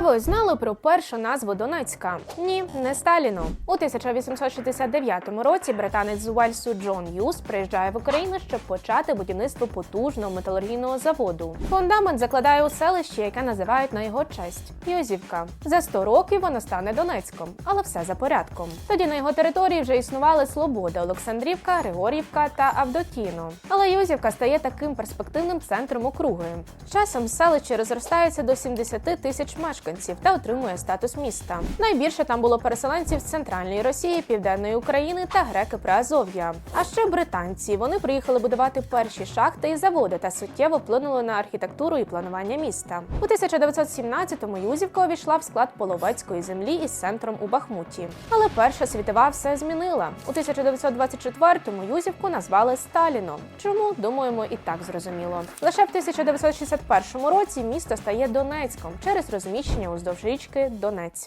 А знали про першу назву Донецька? Ні, не Сталіну. У 1869 році британець з Уельсу Джон Юс приїжджає в Україну, щоб почати будівництво потужного металургійного заводу. Фундамент закладає у селищі, яке називають на його честь Йозівка. За 100 років воно стане Донецьком, але все за порядком. Тоді на його території вже існували Слобода, Олександрівка, Григорівка та Авдотіно. Але Йозівка стає таким перспективним центром округи. Часом селище розростається до 70 тисяч мешканців та отримує статус міста. Найбільше там було переселенців з центральної Росії, південної України та греки Приазов'я. А ще британці. Вони приїхали будувати перші шахти і заводи та суттєво вплинули на архітектуру і планування міста. У 1917-му Юзівка увійшла в склад половецької землі із центром у Бахмуті. Але Перша світова все змінила. У 1924-му Юзівку назвали Сталіном. Чому думаємо, і так зрозуміло. Лише в 1961 році місто стає Донецьком через розміщення уздовж річки Донець.